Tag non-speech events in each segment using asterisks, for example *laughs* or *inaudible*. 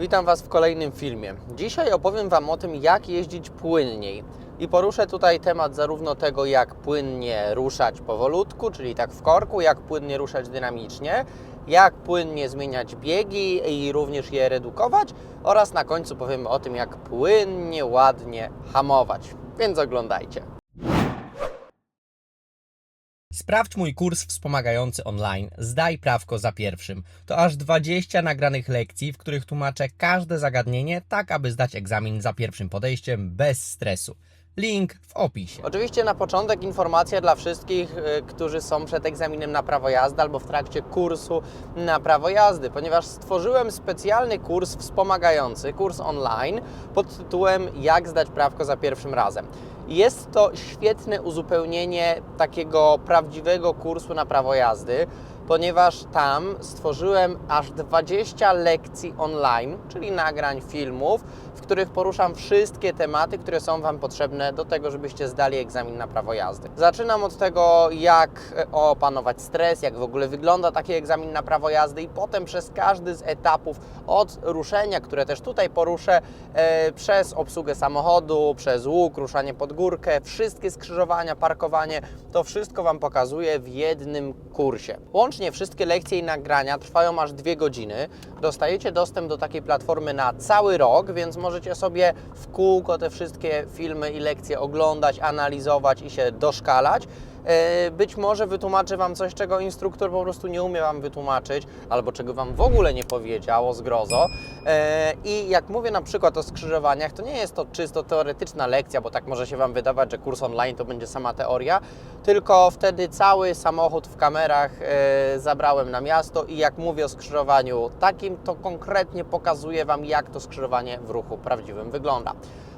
Witam Was w kolejnym filmie. Dzisiaj opowiem Wam o tym, jak jeździć płynniej. I poruszę tutaj temat zarówno tego, jak płynnie ruszać powolutku, czyli tak w korku, jak płynnie ruszać dynamicznie, jak płynnie zmieniać biegi i również je redukować, oraz na końcu powiemy o tym, jak płynnie, ładnie hamować. Więc oglądajcie. Sprawdź mój kurs wspomagający online. Zdaj prawko za pierwszym. To aż 20 nagranych lekcji, w których tłumaczę każde zagadnienie, tak aby zdać egzamin za pierwszym podejściem bez stresu. Link w opisie. Oczywiście na początek informacja dla wszystkich, y, którzy są przed egzaminem na prawo jazdy albo w trakcie kursu na prawo jazdy, ponieważ stworzyłem specjalny kurs wspomagający, kurs online pod tytułem Jak zdać prawko za pierwszym razem. Jest to świetne uzupełnienie takiego prawdziwego kursu na prawo jazdy, ponieważ tam stworzyłem aż 20 lekcji online, czyli nagrań filmów, w których poruszam wszystkie tematy, które są Wam potrzebne do tego, żebyście zdali egzamin na prawo jazdy. Zaczynam od tego, jak e, opanować stres, jak w ogóle wygląda taki egzamin na prawo jazdy i potem przez każdy z etapów od ruszenia, które też tutaj poruszę, e, przez obsługę samochodu, przez łuk, ruszanie pod górkę, wszystkie skrzyżowania, parkowanie, to wszystko Wam pokazuję w jednym kursie. Łącznie wszystkie lekcje i nagrania trwają aż dwie godziny. Dostajecie dostęp do takiej platformy na cały rok, więc możecie sobie w kółko te wszystkie filmy i lekcje oglądać, analizować i się doszkalać. E, Być może wytłumaczę Wam coś, czego instruktor po prostu nie umie Wam wytłumaczyć, albo czego Wam w ogóle nie powiedział o zgrozo. E, I jak mówię na przykład o skrzyżowaniach, to nie jest to czysto teoretyczna lekcja, bo tak może się Wam wydawać, że kurs online to będzie sama teoria, tylko wtedy cały samochód w kamerach e, zabrałem na miasto i jak mówię o skrzyżowaniu takim, to konkretnie pokazuję Wam, jak to skrzyżowanie w ruchu prawdziwym wygląda.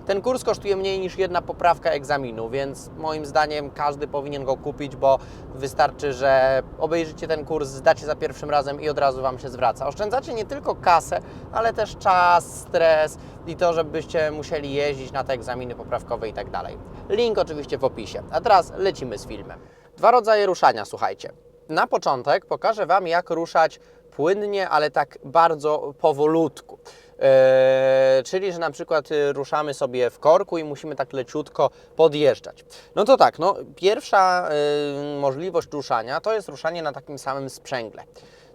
Ten kurs kosztuje mniej niż jedna poprawka egzaminu, więc moim zdaniem każdy powinien go kupić, bo wystarczy, że obejrzycie ten kurs, zdacie za pierwszym razem i od razu Wam się zwraca. Oszczędzacie nie tylko kasę, ale też czas, stres i to, żebyście musieli jeździć na te egzaminy poprawkowe i tak dalej. Link oczywiście w opisie. A teraz lecimy z filmem. Dwa rodzaje ruszania, słuchajcie. Na początek pokażę Wam, jak ruszać płynnie, ale tak bardzo powolutku. Eee, czyli, że na przykład y, ruszamy sobie w korku i musimy tak leciutko podjeżdżać. No to tak, no, pierwsza y, możliwość ruszania to jest ruszanie na takim samym sprzęgle.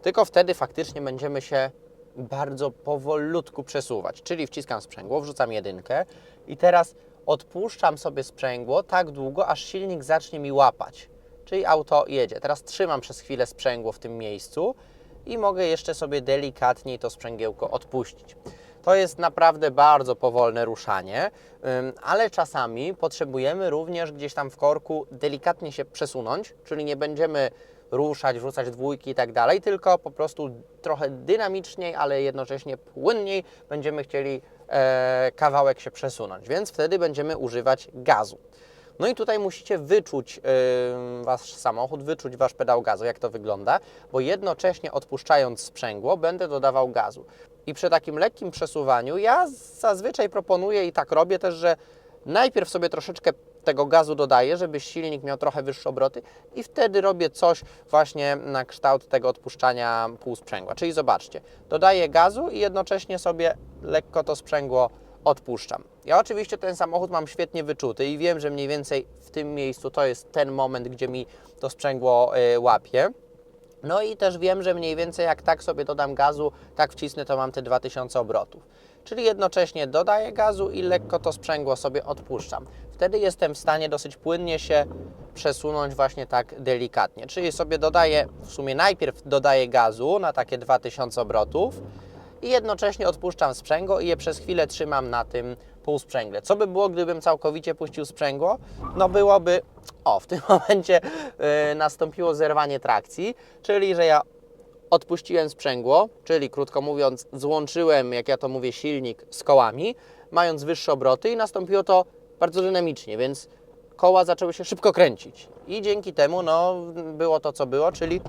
Tylko wtedy faktycznie będziemy się bardzo powolutku przesuwać. Czyli wciskam sprzęgło, wrzucam jedynkę i teraz odpuszczam sobie sprzęgło tak długo, aż silnik zacznie mi łapać. Czyli auto jedzie. Teraz trzymam przez chwilę sprzęgło w tym miejscu i mogę jeszcze sobie delikatniej to sprzęgiełko odpuścić. To jest naprawdę bardzo powolne ruszanie, ale czasami potrzebujemy również gdzieś tam w korku delikatnie się przesunąć, czyli nie będziemy ruszać, wrzucać dwójki i tak dalej, tylko po prostu trochę dynamiczniej, ale jednocześnie płynniej będziemy chcieli e, kawałek się przesunąć, więc wtedy będziemy używać gazu. No i tutaj musicie wyczuć yy, wasz samochód, wyczuć wasz pedał gazu, jak to wygląda, bo jednocześnie odpuszczając sprzęgło, będę dodawał gazu. I przy takim lekkim przesuwaniu ja zazwyczaj proponuję i tak robię też, że najpierw sobie troszeczkę tego gazu dodaję, żeby silnik miał trochę wyższe obroty i wtedy robię coś właśnie na kształt tego odpuszczania półsprzęgła. Czyli zobaczcie, dodaję gazu i jednocześnie sobie lekko to sprzęgło odpuszczam. Ja oczywiście ten samochód mam świetnie wyczuty i wiem, że mniej więcej w tym miejscu to jest ten moment, gdzie mi to sprzęgło y, łapie. No i też wiem, że mniej więcej jak tak sobie dodam gazu, tak wcisnę, to mam te 2000 obrotów. Czyli jednocześnie dodaję gazu i lekko to sprzęgło sobie odpuszczam. Wtedy jestem w stanie dosyć płynnie się przesunąć właśnie tak delikatnie. Czyli sobie dodaję, w sumie najpierw dodaję gazu na takie 2000 obrotów, i jednocześnie odpuszczam sprzęgło i je przez chwilę trzymam na tym półsprzęgle. Co by było, gdybym całkowicie puścił sprzęgło? No byłoby, o, w tym *laughs* momencie y, nastąpiło zerwanie trakcji, czyli że ja odpuściłem sprzęgło, czyli krótko mówiąc, złączyłem, jak ja to mówię, silnik z kołami, mając wyższe obroty i nastąpiło to bardzo dynamicznie, więc koła zaczęły się szybko kręcić. I dzięki temu no, było to, co było, czyli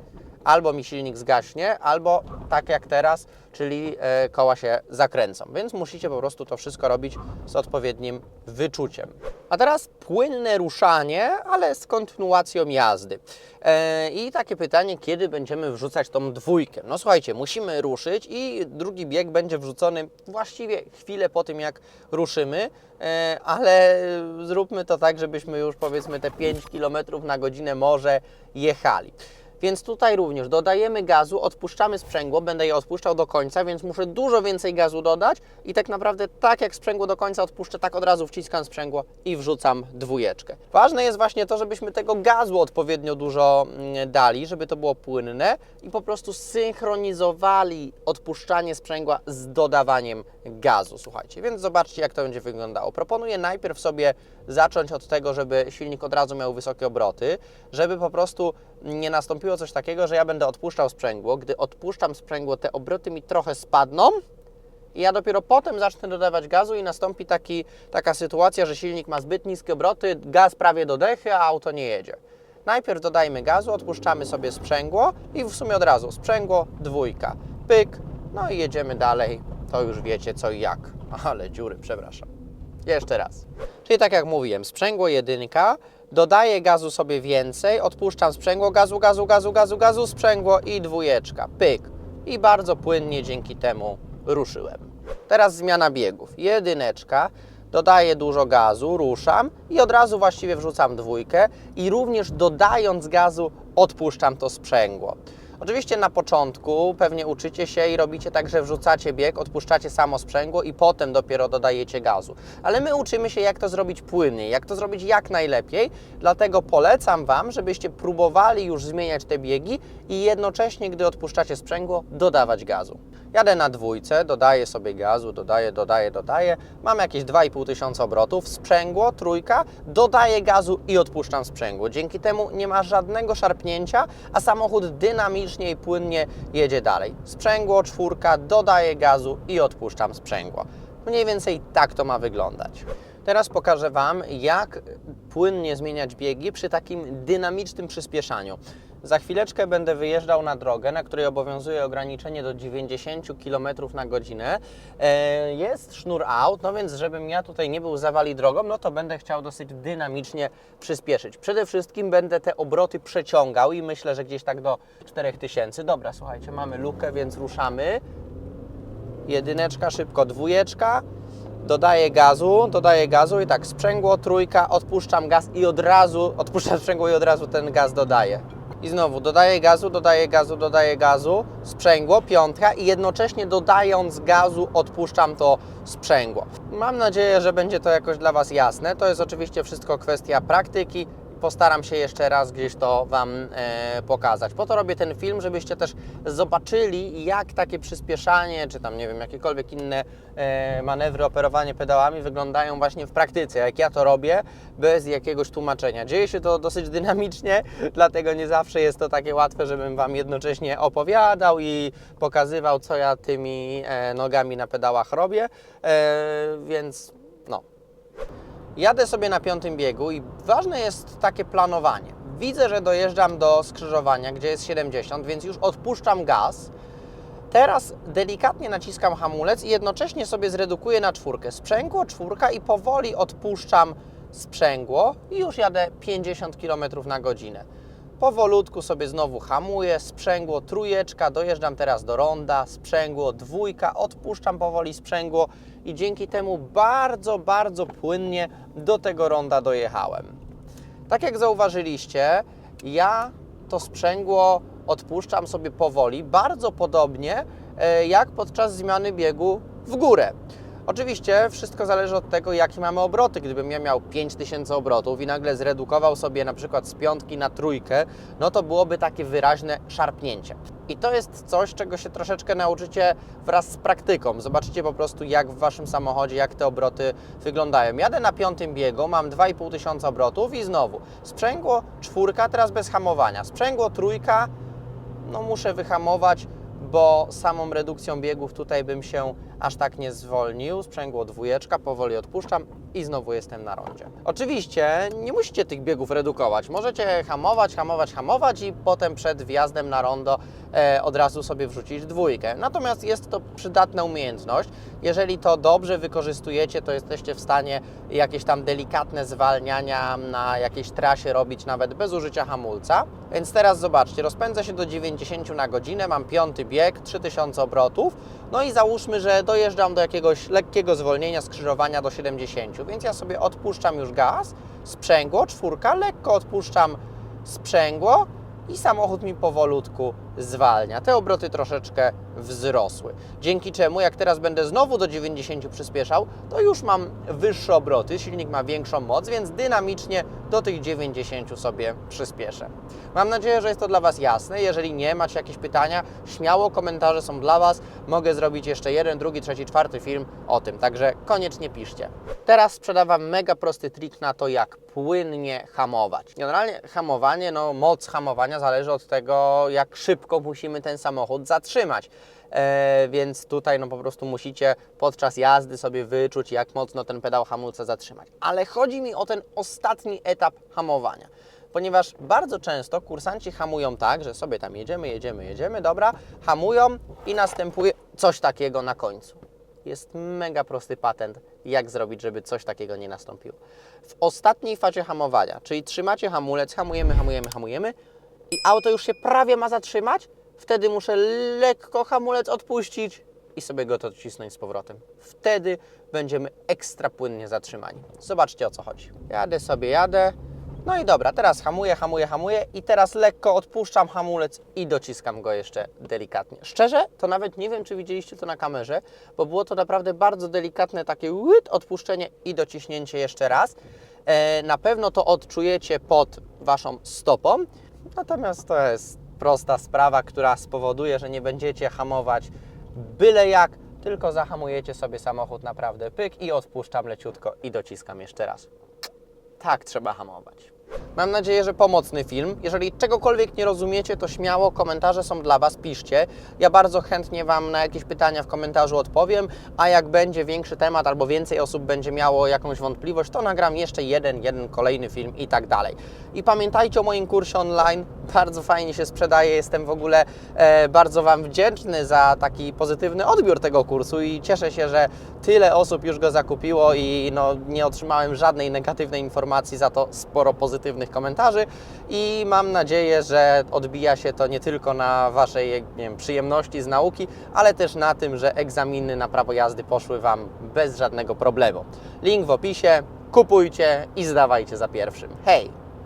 albo mi silnik zgaśnie, albo tak jak teraz, czyli e, koła się zakręcą. Więc musicie po prostu to wszystko robić z odpowiednim wyczuciem. A teraz płynne ruszanie, ale z kontynuacją jazdy. E, I takie pytanie, kiedy będziemy wrzucać tą dwójkę? No słuchajcie, musimy ruszyć i drugi bieg będzie wrzucony właściwie chwilę po tym, jak ruszymy, e, ale zróbmy to tak, żebyśmy już powiedzmy te 5 km na godzinę może jechali. Więc tutaj również dodajemy gazu, odpuszczamy sprzęgło, będę je odpuszczał do końca, więc muszę dużo więcej gazu dodać i tak naprawdę tak jak sprzęgło do końca odpuszczę, tak od razu wciskam sprzęgło i wrzucam dwójeczkę. Ważne jest właśnie to, żebyśmy tego gazu odpowiednio dużo mm, dali, żeby to było płynne i po prostu synchronizowali odpuszczanie sprzęgła z dodawaniem gazu, słuchajcie. Więc zobaczcie jak to będzie wyglądało. Proponuję najpierw sobie zacząć od tego, żeby silnik od razu miał wysokie obroty, żeby po prostu nie nastąpiło coś takiego, że ja będę odpuszczał sprzęgło. Gdy odpuszczam sprzęgło, te obroty mi trochę spadną i ja dopiero potem zacznę dodawać gazu i nastąpi taki, taka sytuacja, że silnik ma zbyt niskie obroty, gaz prawie do a auto nie jedzie. Najpierw dodajmy gazu, odpuszczamy sobie sprzęgło i w sumie od razu sprzęgło, dwójka, pyk, no i jedziemy dalej. To już wiecie co i jak. *laughs* Ale dziury, przepraszam. Jeszcze raz. Czyli tak jak mówiłem, sprzęgło jedynka, dodaję gazu sobie więcej, odpuszczam sprzęgło, gazu, gazu, gazu, gazu, gazu, sprzęgło i dwójeczka, pyk. I bardzo płynnie dzięki temu ruszyłem. Teraz zmiana biegów. Jedyneczka, dodaję dużo gazu, ruszam i od razu właściwie wrzucam dwójkę i również dodając gazu odpuszczam to sprzęgło. Oczywiście na początku pewnie uczycie się i robicie tak, że wrzucacie bieg, odpuszczacie samo sprzęgło i potem dopiero dodajecie gazu. Ale my uczymy się, jak to zrobić płynnie, jak to zrobić jak najlepiej. Dlatego polecam Wam, żebyście próbowali już zmieniać te biegi i jednocześnie, gdy odpuszczacie sprzęgło, dodawać gazu. Jadę na dwójce, dodaję sobie gazu, dodaję, dodaję, dodaję. Mam jakieś 2,5 tysiąca obrotów, sprzęgło, trójka, dodaję gazu i odpuszczam sprzęgło. Dzięki temu nie ma żadnego szarpnięcia, a samochód dynamicznie i płynnie jedzie dalej. Sprzęgło, czwórka, dodaję gazu i odpuszczam sprzęgło. Mniej więcej tak to ma wyglądać. Teraz pokażę Wam, jak płynnie zmieniać biegi przy takim dynamicznym przyspieszaniu. Za chwileczkę będę wyjeżdżał na drogę, na której obowiązuje ograniczenie do 90 km na godzinę. E, Jest sznur aut, no więc żebym ja tutaj nie był zawali drogą, no to będę chciał dosyć dynamicznie przyspieszyć. Przede wszystkim będę te obroty przeciągał i myślę, że gdzieś tak do 4000. Dobra, słuchajcie, mamy lukę, więc ruszamy. Jedyneczka, szybko, dwójeczka. Dodaję gazu, dodaję gazu i tak sprzęgło, trójka, odpuszczam gaz i od razu, odpuszczam sprzęgło i od razu ten gaz dodaję. I znowu dodaję gazu, dodaję gazu, dodaję gazu, sprzęgło, piątka i jednocześnie dodając gazu odpuszczam to sprzęgło. Mam nadzieję, że będzie to jakoś dla Was jasne. To jest oczywiście wszystko kwestia praktyki. Postaram się jeszcze raz gdzieś to Wam e, pokazać. Po to robię ten film, żebyście też zobaczyli, jak takie przyspieszanie, czy tam nie wiem, jakiekolwiek inne e, manewry, operowanie pedałami wyglądają właśnie w praktyce. Jak ja to robię, bez jakiegoś tłumaczenia. Dzieje się to dosyć dynamicznie, *laughs* dlatego nie zawsze jest to takie łatwe, żebym Wam jednocześnie opowiadał i pokazywał, co ja tymi e, nogami na pedałach robię. E, więc no, Jadę sobie na piątym biegu i ważne jest takie planowanie. Widzę, że dojeżdżam do skrzyżowania, gdzie jest 70, więc już odpuszczam gaz. Teraz delikatnie naciskam hamulec i jednocześnie sobie zredukuję na czwórkę. Sprzęgło, czwórka i powoli odpuszczam sprzęgło i już jadę 50 km na godzinę. Powolutku sobie znowu hamuję, sprzęgło, trójeczka, dojeżdżam teraz do ronda, sprzęgło, dwójka, odpuszczam powoli sprzęgło i dzięki temu bardzo, bardzo płynnie do tego ronda dojechałem. Tak jak zauważyliście, ja to sprzęgło odpuszczam sobie powoli, bardzo podobnie e, jak podczas zmiany biegu w górę. Oczywiście wszystko zależy od tego, jakie mamy obroty. Gdybym ja miał 5000 obrotów i nagle zredukował sobie na przykład z piątki na trójkę, no to byłoby takie wyraźne szarpnięcie. I to jest coś, czego się troszeczkę nauczycie wraz z praktyką. Zobaczycie po prostu, jak w Waszym samochodzie, jak te obroty wyglądają. Jadę na piątym biegu, mam 2,5 tysiąca obrotów i znowu sprzęgło czwórka, teraz bez hamowania. Sprzęgło trójka, no muszę wyhamować, bo samą redukcją biegów tutaj bym się aż tak nie zwolnił, sprzęgło dwójeczka, powoli odpuszczam i znowu jestem na rondzie. Oczywiście nie musicie tych biegów redukować, możecie hamować, hamować, hamować i potem przed wjazdem na rondo e, od razu sobie wrzucić dwójkę. Natomiast jest to przydatna umiejętność. Jeżeli to dobrze wykorzystujecie, to jesteście w stanie jakieś tam delikatne zwalniania na jakiejś trasie robić nawet bez użycia hamulca. Więc teraz zobaczcie, rozpędzę się do 90 na godzinę, mam piąty bieg, 3000 obrotów. No i załóżmy, że dojeżdżam do jakiegoś lekkiego zwolnienia skrzyżowania do 70, więc ja sobie odpuszczam już gaz, sprzęgło, czwórka, lekko odpuszczam sprzęgło i samochód mi powolutku zwalnia. Te obroty troszeczkę wzrosły. Dzięki czemu, jak teraz będę znowu do 90 przyspieszał, to już mam wyższe obroty, silnik ma większą moc, więc dynamicznie do tych 90 sobie przyspieszę. Mam nadzieję, że jest to dla Was jasne. Jeżeli nie, macie jakieś pytania, śmiało komentarze są dla Was. Mogę zrobić jeszcze jeden, drugi, trzeci, czwarty film o tym, także koniecznie piszcie. Teraz sprzedam Wam mega prosty trik na to, jak płynnie hamować. Generalnie hamowanie, no moc hamowania zależy od tego, jak szybko musimy ten samochód zatrzymać. E, więc tutaj no po prostu musicie podczas jazdy sobie wyczuć, jak mocno ten pedał hamulca zatrzymać. Ale chodzi mi o ten ostatni etap hamowania. Ponieważ bardzo często kursanci hamują tak, że sobie tam jedziemy, jedziemy, jedziemy, dobra, hamują i następuje coś takiego na końcu. Jest mega prosty patent, jak zrobić, żeby coś takiego nie nastąpiło. W ostatniej fazie hamowania, czyli trzymacie hamulec, hamujemy, hamujemy, hamujemy i auto już się prawie ma zatrzymać, wtedy muszę lekko hamulec odpuścić i sobie go to docisnąć z powrotem. Wtedy będziemy ekstra płynnie zatrzymani. Zobaczcie o co chodzi. Jadę sobie, jadę. No i dobra, teraz hamuję, hamuję, hamuję i teraz lekko odpuszczam hamulec i dociskam go jeszcze delikatnie. Szczerze, to nawet nie wiem, czy widzieliście to na kamerze, bo było to naprawdę bardzo delikatne takie łyt, odpuszczenie i dociśnięcie jeszcze raz. E, na pewno to odczujecie pod Waszą stopą, natomiast to jest prosta sprawa, która spowoduje, że nie będziecie hamować byle jak, tylko zahamujecie sobie samochód naprawdę pyk i odpuszczam leciutko i dociskam jeszcze raz. Tak trzeba hamować. Mam nadzieję, że pomocny film. Jeżeli czegokolwiek nie rozumiecie, to śmiało komentarze są dla Was, piszcie. Ja bardzo chętnie Wam na jakieś pytania w komentarzu odpowiem, a jak będzie większy temat albo więcej osób będzie miało jakąś wątpliwość, to nagram jeszcze jeden, jeden kolejny film i tak dalej. I pamiętajcie o moim kursie online. Bardzo fajnie się sprzedaje. Jestem w ogóle e, bardzo Wam wdzięczny za taki pozytywny odbiór tego kursu i cieszę się, że tyle osób już go zakupiło i no, nie otrzymałem żadnej negatywnej informacji, za to sporo pozytywnych komentarzy i mam nadzieję, że odbija się to nie tylko na Waszej wiem, przyjemności z nauki, ale też na tym, że egzaminy na prawo jazdy poszły Wam bez żadnego problemu. Link w opisie, kupujcie i zdawajcie za pierwszym. Hej!